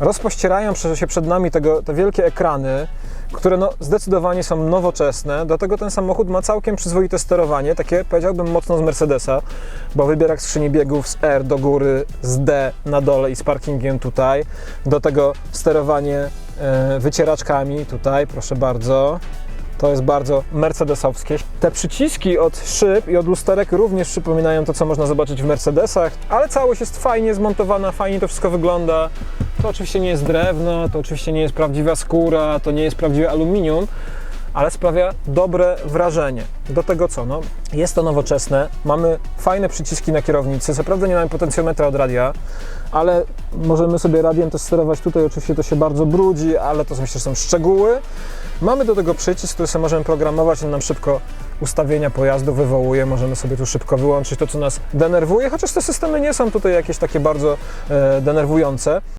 rozpościerają się przed nami tego, te wielkie ekrany, które no, zdecydowanie są nowoczesne. Do tego ten samochód ma całkiem przyzwoite sterowanie, takie powiedziałbym mocno z Mercedesa, bo wybierak skrzyni biegów z R do góry, z D na dole i z parkingiem tutaj. Do tego sterowanie e, wycieraczkami tutaj, proszę bardzo. To jest bardzo mercedesowskie. Te przyciski od szyb i od lusterek również przypominają to, co można zobaczyć w Mercedesach, ale całość jest fajnie zmontowana, fajnie to wszystko wygląda. To oczywiście nie jest drewno, to oczywiście nie jest prawdziwa skóra, to nie jest prawdziwe aluminium, ale sprawia dobre wrażenie. Do tego co? No, jest to nowoczesne, mamy fajne przyciski na kierownicy, co prawda nie mamy potencjometra od radia, ale możemy sobie radiem też sterować tutaj, oczywiście to się bardzo brudzi, ale to myślę, że są szczegóły. Mamy do tego przycisk, który sobie możemy programować, on nam szybko ustawienia pojazdu wywołuje, możemy sobie tu szybko wyłączyć to, co nas denerwuje, chociaż te systemy nie są tutaj jakieś takie bardzo e, denerwujące.